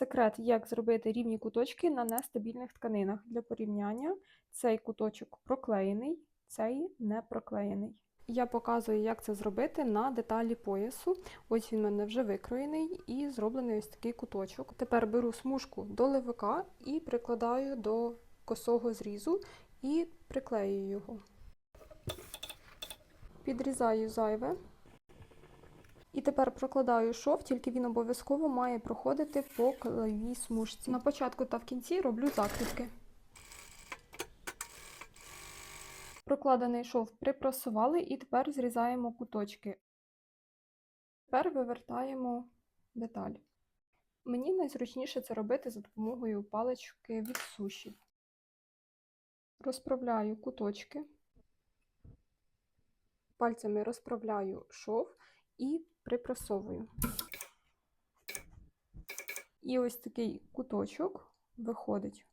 Секрет, як зробити рівні куточки на нестабільних тканинах. Для порівняння цей куточок проклеєний, цей не проклеєний. Я показую, як це зробити на деталі поясу. Ось він у мене вже викроєний і зроблений ось такий куточок. Тепер беру смужку долевика і прикладаю до косого зрізу і приклею його. Підрізаю зайве. І тепер прокладаю шов, тільки він обов'язково має проходити по клеєвій смужці. На початку та в кінці роблю закріпки. Прокладений шов припрасували і тепер зрізаємо куточки. Тепер вивертаємо деталь. Мені найзручніше це робити за допомогою палички від суші. Розправляю куточки. Пальцями розправляю шов і припрасовую. І ось такий куточок виходить.